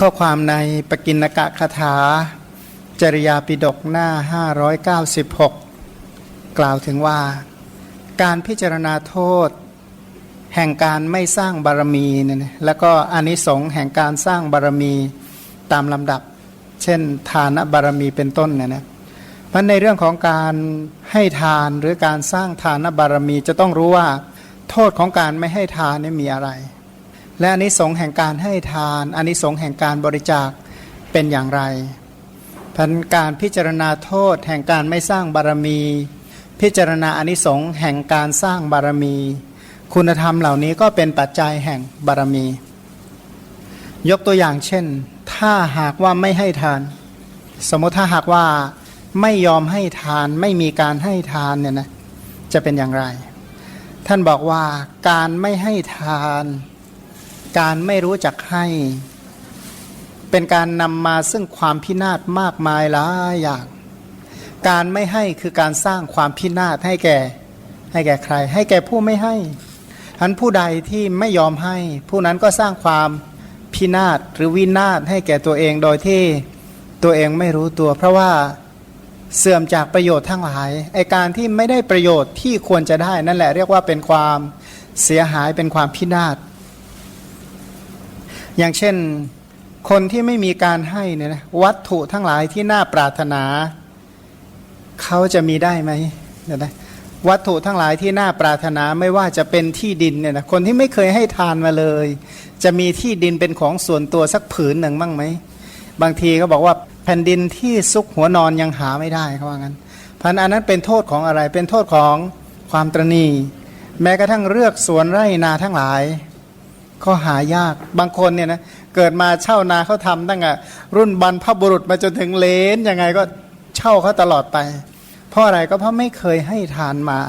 ข้อความในปกินกะคาถา จริยาปิฎกหน้า 596 กล่าวถึงว่า การพิจารณาโทษ แห่งการไม่สร้างบารมีเนี่ยแล้วก็อนิสงส์แห่งการสร้างบารมีตามลำดับ เช่น ทานบารมีเป็นต้นเนี่ยนะเพราะในเรื่องของการให้ทานหรือการสร้างทานบารมีจะต้องรู้ว่า โทษของการไม่ให้ทานนี่มีอะไร และอานิสงส์แห่งการให้ทานอานิสงส์แห่งการบริจาคเป็นอย่างไรพันการพิจารณาโทษแห่งการไม่สร้างบารมี พิจารณาอานิสงส์แห่งการสร้างบารมี คุณธรรมเหล่านี้ก็เป็นปัจจัยแห่งบารมี ยกตัวอย่างเช่น ถ้าหากว่าไม่ให้ทาน สมมติถ้าหากว่าไม่ยอมให้ทานไม่มีการให้ทานเนี่ยนะจะเป็นอย่างไร ท่านบอกว่าการไม่ให้ทาน การไม่รู้จักให้ เป็นการนำมาซึ่งความพินาศมากมายหลายอย่าง การไม่ให้คือการสร้างความพินาศให้แก่ ให้แก่ใคร ให้แก่ผู้ไม่ให้อันผู้ใดที่ไม่ยอมให้ ผู้นั้นก็สร้างความพินาศหรือวินาศให้แก่ตัวเองโดยที่ตัวเองไม่รู้ตัว เพราะว่าเสื่อมจากประโยชน์ทั้งหลายไอการที่ไม่ได้ประโยชน์ที่ควรจะได้นั่นแหละเรียกว่าเป็นความเสียหายเป็นความพินาศ อย่างเช่นคนที่ไม่มีการให้เนี่ยนะวัตถุทั้งหลายที่น่าปรารถนา เขาจะมีได้ไหมเนี่ยนะวัตถุทั้งหลายที่น่าปรารถนาไม่ว่าจะเป็นที่ดินเนี่ยนะคนที่ไม่เคยให้ทานมาเลย จะมีที่ดินเป็นของส่วนตัวสักผืนหนึ่งบ้างไหมบางทีเขาบอกว่าแผ่นดินที่ซุกหัวนอนยังหาไม่ได้เขาว่างั้นพันอันนั้นเป็นโทษของอะไรเป็นโทษของความตรณี แม้กระทั่งเลือกสวนไร่นาทั้งหลาย ก็หายากบางคนเนี่ยนะเกิดมาเช่านาเขาทำตั้งแต่รุ่นบรรพบุรุษมาจนถึงเลนยังไงก็เช่าเขาตลอดไป เพราะอะไรก็เพราะไม่เคยให้ทานมา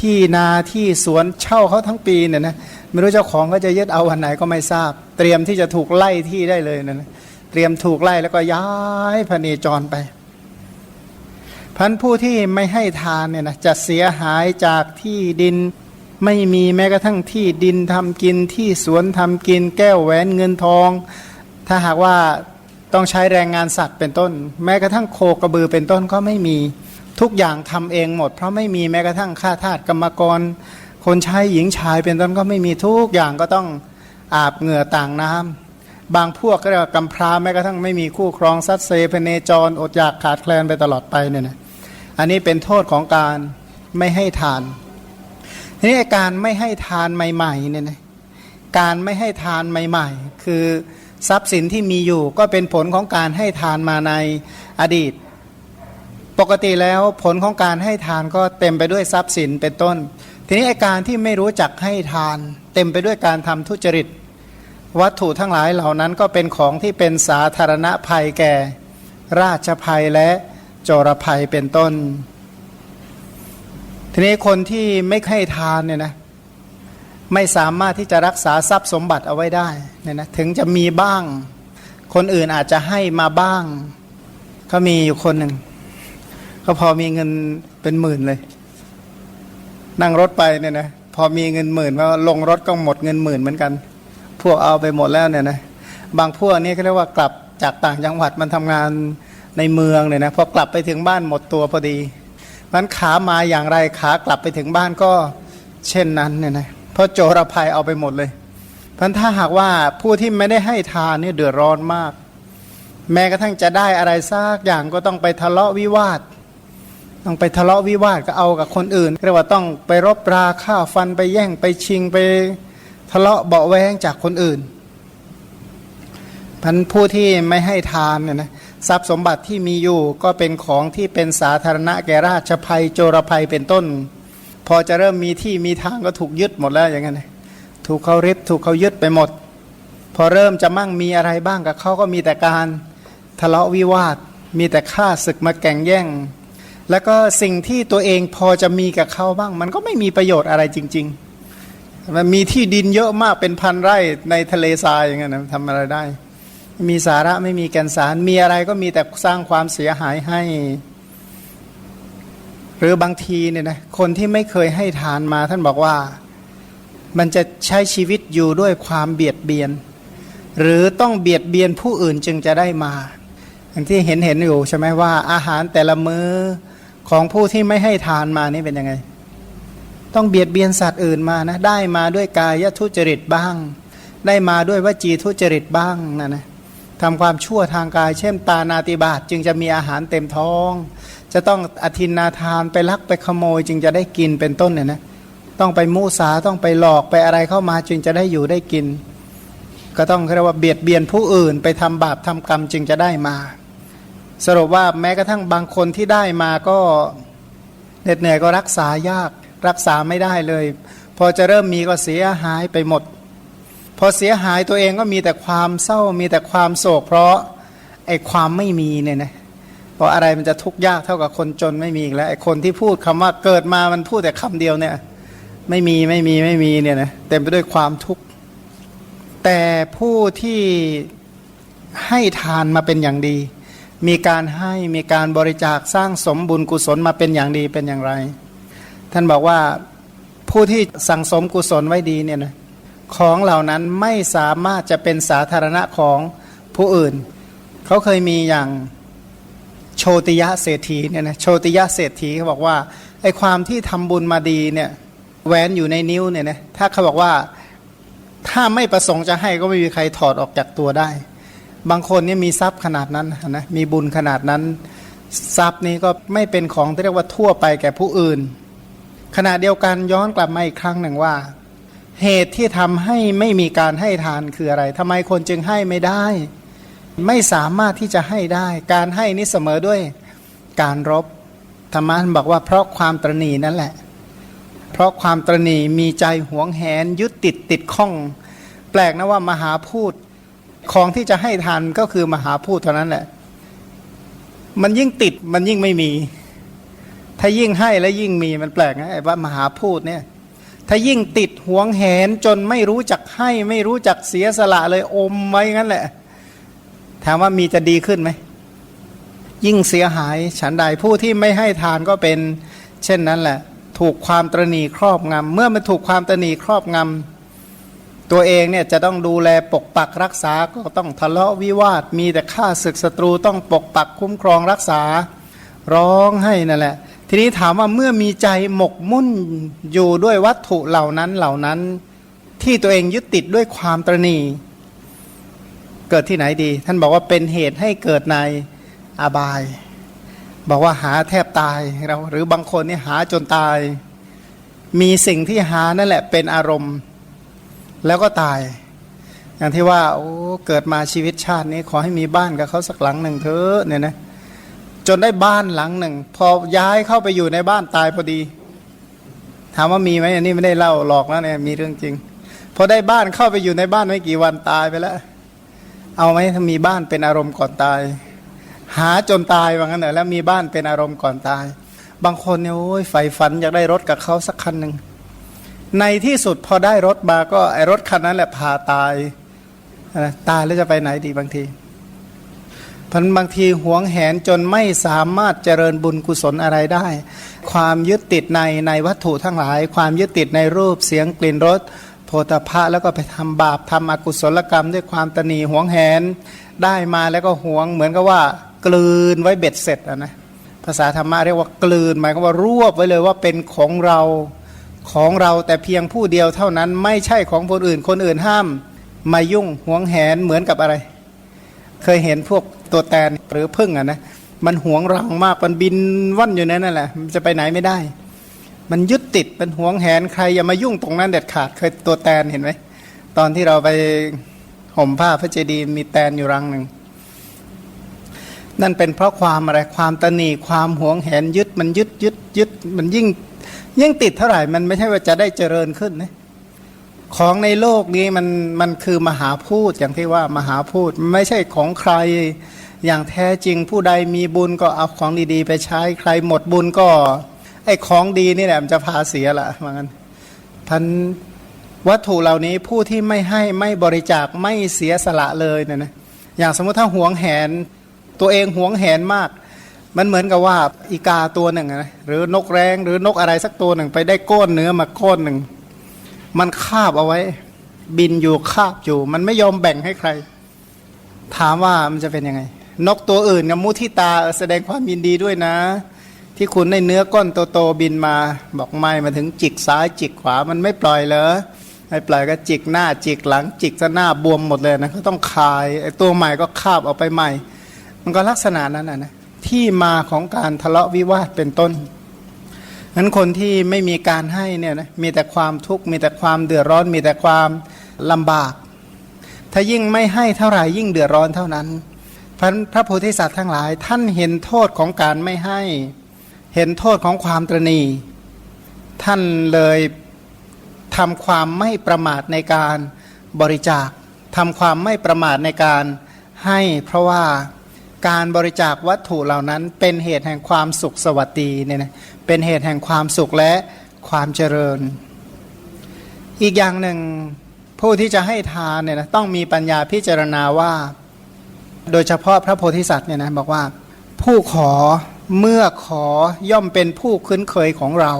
ที่นาที่สวนเช่าเขาทั้งปีเนี่ยนะไม่รู้เจ้าของก็จะยึดเอาวันไหนก็ไม่ทราบ เตรียมที่จะถูกไล่ที่ได้เลยนะนเตรียมถูกไล่แล้วก็ย้ายพเนจรไปพันผู้ที่ไม่ให้ทานเนี่ยนะจะเสียหายจากที่ดิน ไม่มีแม้กระทั่งที่ดินทำกินที่สวนทำกิน แก้วแหวนเงินทอง ถ้าหากว่าต้องใช้แรงงานสัตว์เป็นต้น แม้กระทั่งโคกระบือเป็นต้นก็ไม่มีทุกอย่างทำเองหมด เพราะไม่มีแม้กระทั่งข้าทาสกรรมกร คนใช้หญิงชายเป็นต้นก็ไม่มีทุกอย่างก็ต้องอาบเหงื่อต่างน้ำบางพวกก็เรียกว่ากำพร้าแม้กระทั่งไม่มีคู่ครองซัดเซพเนจรอดอยากขาดแคลนไปตลอดไปเนี่ยนะอันนี้เป็นโทษของการไม่ให้ทาน นี้การไม่ให้ทานใหม่ๆเนี่ยนะการไม่ให้ทานใหม่ ๆ คือทรัพย์สินที่มีอยู่ก็เป็นผลของการให้ทานมาในอดีต ปกติแล้วผลของการให้ทานก็เต็มไปด้วยทรัพย์สินเป็นต้น ทีนี้อาการที่ไม่รู้จักให้ทาน เต็มไปด้วยการทำทุจริต วัตถุทั้งหลายเหล่านั้นก็เป็นของที่เป็นสาธารณภัยแก่ ราชภัยและโจรภัยเป็นต้น ทีนี้คนที่ไม่ให้ทานเนี่ยนะไม่สามารถที่จะรักษาทรัพย์สมบัติเอาไว้ได้เนี่ยนะถึงจะมีบ้าง คนอื่นอาจจะให้มาบ้างเขามีอยู่คนหนึ่งก็พอมีเงินเป็นหมื่นเลย นั่งรถไปเนี่ยนะพอมีเงินหมื่นว่าลงรถก็หมดเงินหมื่นเหมือนกัน พวกเอาไปหมดแล้วเนี่ยนะบางพวกนี่เขาเรียกว่ากลับจากต่างจังหวัดมันทำงานในเมืองเนี่ยนะพอกลับไปถึงบ้านหมดตัวพอดี มันขามาอย่างไรขากลับไปถึงบ้านก็เช่นนั้นเนี่ยนะเพราะโจรภัยเอาไปหมดเลยพันถ้าหากว่าผู้ที่ไม่ได้ให้ทานเนี่ยเดือดร้อนมาก แม้กระทั่งจะได้อะไรซากอย่างก็ต้องไปทะเลาะวิวาท ต้องไปทะเลาะวิวาทก็เอากับคนอื่นเรียกว่าต้องไปรบราฆ่าฟันไปแย่งไปชิงไปทะเลาะเบาแวงจากคนอื่นพันผู้ที่ไม่ให้ทานเนี่ยนะ ทรัพย์สมบัติที่มีอยู่ก็เป็นของที่เป็นสาธารณะแก่ราชภัยโจรภัยเป็นต้น พอจะเริ่มมีที่มีทางก็ถูกยึดหมดแล้วอย่างนั้นถูกเขาริบถูกเขายึดไปหมด พอเริ่มจะมั่งมีอะไรบ้างกับเขาก็มีแต่การทะเลาะวิวาท มีแต่ฆ่าศึกมาแก่งแย่ง แล้วก็สิ่งที่ตัวเองพอจะมีกับเขาบ้าง มันก็ไม่มีประโยชน์อะไรจริง ๆ มันมีที่ดินเยอะมากเป็นพันไร่ในทะเลทรายอย่างเงี้ยนะทำอะไรได้ มีสาระไม่มีแกนสาร มีอะไรก็มีแต่สร้างความเสียหายให้ หรือบางทีเนี่ยนะคนที่ไม่เคยให้ทานมาท่านบอกว่า มันจะใช้ชีวิตอยู่ด้วยความเบียดเบียน หรือต้องเบียดเบียนผู้อื่นจึงจะได้มาอย่างที่เห็นเห็นอยู่ใช่ไหมว่า อาหารแต่ละมื้อของผู้ที่ไม่ให้ทานมานี่เป็นยังไง ต้องเบียดเบียนสัตว์อื่นมานะได้มาด้วยกายทุจริตบ้าง ได้มาด้วยวจีทุจริตบ้างนะนะ ทำความชั่วทางกาย เช่น ปานาติบาตจึงจะมีอาหารเต็มท้อง จะต้องอธินนาทานไปลักไปขโมย จึงจะได้กินเป็นต้นเนี่ยนะต้องไปมูสาต้องไปหลอกไปอะไรเข้ามาจึงจะได้อยู่ได้กิน ก็ต้องเรียกว่าเบียดเบียนผู้อื่น ไปทำบาปทำกรรมจึงจะได้มา สรุปว่าแม้กระทั่งบางคนที่ได้มาก็เหน็ดเหนื่อยก็รักษายากรักษาไม่ได้เลย พอจะเริ่มมีก็เสียหายไปหมด พอเสียหายตัวเองก็มีแต่ความเศร้ามีแต่ความโศก เพราะไอ้ความไม่มีเนี่ยนะเพราะอะไรมันจะทุกข์ยากเท่ากับคนจนไม่มีอีกแล้วไอ้คนที่พูดคำว่าเกิดมามันพูดแต่คำเดียวเนี่ย ไม่มีไม่มีไม่มีเนี่ยนะเต็มไปด้วยความทุกข์แต่ผู้ที่ให้ทานมาเป็นอย่างดี มีการให้มีการบริจาคสร้างสมบุญกุศลมาเป็นอย่างดีเป็นอย่างไร ท่านบอกว่าผู้ที่สั่งสมกุศลไว้ดีเนี่ยนะ ของเหล่านั้นไม่สามารถจะเป็นสาธารณะของผู้อื่น เขาเคยมีอย่างโชติยะเศรษฐีเนี่ยนะโชติยะเศรษฐีเขาบอกว่าไอความที่ทำบุญมาดีเนี่ยแหวนอยู่ในนิ้วเนี่ยนะถ้าเขาบอกว่าถ้าไม่ประสงค์จะให้ก็ไม่มีใครถอดออกจากตัวได้ บางคนเนี่ยมีทรัพย์ขนาดนั้นนะมีบุญขนาดนั้น ทรัพย์นี้ก็ไม่เป็นของที่เรียกว่าทั่วไปแก่ผู้อื่นขณะเดียวกันย้อนกลับมาอีกครั้งหนึ่งว่า เหตุที่ทำให้ไม่มีการให้ทานคืออะไรทำไมคนจึงให้ไม่ได้ ไม่สามารถที่จะให้ได้ การให้นี้เสมอด้วยการรบธรรมะบอกว่าเพราะความตรณีนั่นแหละ เพราะความตรณีมีใจหวงแหนยึดติดติดข้อง แปลกนะว่ามหาพูดของที่จะให้ทานก็คือมหาพูดเท่านั้นแหละ มันยิ่งติดมันยิ่งไม่มี ถ้ายิ่งให้แล้วยิ่งมีมันแปลกนะไอ้ว่ามหาพูดเนี่ย ถ้ายิ่งติดหวงแหนจนไม่รู้จักให้ ไม่รู้จักเสียสละเลยอมไว้งั้นแหละ ถามว่ามีจะดีขึ้นไหม ยิ่งเสียหายฉันใดผู้ที่ไม่ให้ทานก็เป็น เช่นนั้นแหละ ถูกความตรณีครอบงำเมื่อมันถูกความตรณีครอบงำตัวเองเนี่ยจะต้องดูแลปกปักรักษาก็ต้องทะเลาะวิวาทมีแต่ฆ่าศึกศัตรูต้องปกปักคุ้มครองรักษา ร้องให้นั่นแหละ ทีนี้ถามว่าเมื่อมีใจหมกมุ่นอยู่ด้วยวัตถุเหล่านั้นเหล่านั้น ที่ตัวเองยึดติดด้วยความตรณี เกิดที่ไหนดี ท่านบอกว่าเป็นเหตุให้เกิดในอบาย บอกว่าหาแทบตายเราหรือบางคนนี่หาจนตาย มีสิ่งที่หานั่นแหละเป็นอารมณ์ แล้วก็ตาย อย่างที่ว่าโอ้เกิดมาชีวิตชาตินี้ขอให้มีบ้านกับเขาสักหลังหนึ่งเถอะเนี่ยนะ จนได้บ้านหลังหนึ่ง พอย้ายเข้าไปอยู่ในบ้านตายพอดี ถามว่ามีไหมอันนี้ไม่ได้เล่าหลอกแล้วเนี่ยมีเรื่องจริง พอได้บ้านเข้าไปอยู่ในบ้านไม่กี่วันตายไปแล้ว เอาไหมถ้ามีบ้านเป็นอารมณ์ก่อนตาย หาจนตายว่างั้นเหรอแล้วมีบ้านเป็นอารมณ์ก่อนตาย บางคนเนี่ยโอ้ยใฝ่ฝันอยากได้รถกับเขาสักคันหนึ่งในที่สุดพอได้รถมาก็ไอรถคันนั้นแหละพาตายตายแล้วจะไปไหนดีบางที พันบางทีหวงแหนจนไม่สามารถเจริญบุญกุศลอะไรได้ ความยึดติดในในวัตถุทั้งหลาย ความยึดติดในรูปเสียงกลิ่นรสโพธพะแล้วก็ไปทำบาปทำอกุศลกรรมด้วยความตนีหวงแหนได้มาแล้วก็หวงเหมือนกับว่ากลืนไว้เบ็ดเสร็จนะภาษาธรรมะเรียกว่ากลืนหมายความว่ารวบไว้เลยว่าเป็นของเราของเราแต่เพียงผู้เดียวเท่านั้นไม่ใช่ของคนอื่นคนอื่นห้าม มายุ่งหวงแหนเหมือนกับอะไร เคยเห็นพวกตัวแตนหรือพึ่งอะนะมันห่วงรังมากมันบินว่อนอยู่นั่นแหละมันจะไปไหนไม่ได้ มันยึดติดเป็นห่วงแหนใครอย่ามายุ่งตรงนั้นเด็ดขาดเคยตัวแตนเห็นไหมตอนที่เราไปห่มผ้าพระเจดีย์มีแตนอยู่รังหนึ่งนั่นเป็นเพราะความอะไรความตนีความหวงแหนยึดมันยึดยึดยึดมันยิ่งยิ่งติดเท่าไหร่มันไม่ใช่ว่าจะได้เจริญขึ้นนะ ของในโลกนี้มันมันคือมหาพูดอย่างที่ว่ามหาพูดไม่ใช่ของใครอย่างแท้จริงผู้ใดมีบุญก็เอาของดีๆ ไปใช้ใครหมดบุญก็ไอ้ของดีนี่แหละมันจะพาเสียละว่างั้นท่านวัตถุเหล่านี้ผู้ที่ไม่ให้ไม่บริจาคไม่เสียสละเลยเนี่ยนะอย่างสมมติถ้าหวงแหน ตัวเองหวงแหนมาก มันเหมือนกับว่าอีกาตัวหนึ่งนะหรือนกแร้งหรือนกอะไรสักตัวหนึ่ง ไปได้ก้อนเนื้อมาก้อนหนึ่ง มันคาบเอาไว้ บินอยู่คาบอยู่ มันไม่ยอมแบ่งให้ใคร ถามว่ามันจะเป็นยังไง นกตัวอื่นกับมุทิตาแสดงความยินดีด้วยนะ ที่คุณได้เนื้อก้อนโตๆบินมา บอกไม่มาถึงจิกซ้ายจิกขวามันไม่ปล่อยเลยไม่ปล่อยก็จิกหน้าจิกหลังจิกซะหน้าบวมหมดเลยนะเขาต้องคายไอ้ตัวใหม่ก็คาบออกไปใหม่ มันก็ลักษณะนั้นนะนะที่มาของการทะเลาะวิวาทเป็นต้น นั้นคนที่ไม่มีการให้เนี่ยนะมีแต่ความทุกข์มีแต่ความเดือดร้อน มีแต่ความลำบาก ถ้ายิ่งไม่ให้เท่าไหร่ยิ่งเดือดร้อนเท่านั้นพระพระโพธิสัตว์ทั้งหลาย ท่านเห็นโทษของการไม่ให้ เห็นโทษของความตรณี ท่านเลยทำความไม่ประมาทในการบริจาคทำความไม่ประมาทในการให้เพราะว่าการบริจาควัตถุเหล่านั้นเป็นเหตุแห่งความสุขสวัสดีเนี่ยนะ เป็นเหตุแห่งความสุขและความเจริญ อีกอย่างหนึ่งผู้ที่จะให้ทานเนี่ยนะต้องมีปัญญาพิจารณาว่า โดยเฉพาะพระโพธิสัตว์เนี่ยนะบอกว่า ผู้ขอเมื่อขอย่อมเป็นผู้คุ้นเคยของเรา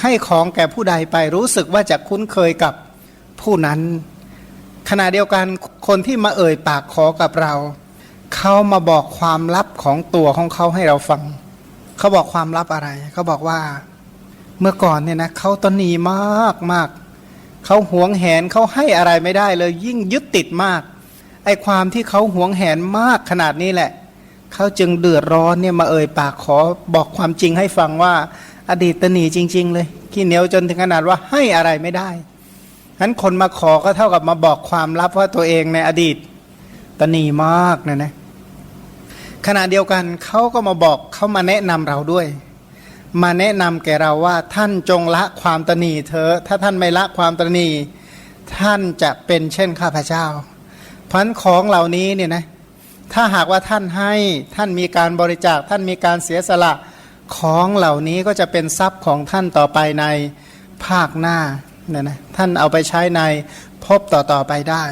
ให้ของแก่ผู้ใดไปรู้สึกว่าจะคุ้นเคยกับผู้นั้น ขณะเดียวกันคนที่มาเอ่ยปากขอกับเรา เขามาบอกความลับของตัวของเขาให้เราฟัง เขาบอกความลับอะไร เขาบอกว่าเมื่อก่อนเนี่ยนะเขาตนหนีมากมากเขาหวงแหนเขาให้อะไรไม่ได้เลย ยิ่งยึดติดมาก ไอความที่เขาหวงแหนมากขนาดนี้แหละเขาจึงเดือดร้อนเนี่ยมาเอ่ยปากขอบอกความจริงให้ฟังว่า อดีตตนหนีจริง ๆ เลยขี้เหนียวจนถึงขนาดว่าให้อะไรไม่ได้ฉะนั้นคนมาขอก็เท่ากับมาบอกความลับว่าตัวเองในอดีตตนหนีมากนะนะ ขณะเดียวกันเขาก็มาบอกเขามาแนะนำเราด้วย มาแนะนำแก่เราว่าท่านจงละความตนีเถอะถ้าท่านไม่ละความตนีท่านจะเป็นเช่นข้าพเจ้าพันของเหล่านี้เนี่ยนะถ้าหากว่าท่านให้ท่านมีการบริจาคท่านมีการเสียสละของเหล่านี้ก็จะเป็นทรัพย์ของท่านต่อไปในภาคหน้าเนี่ยนะท่านเอาไปใช้ในพบต่อๆไปได้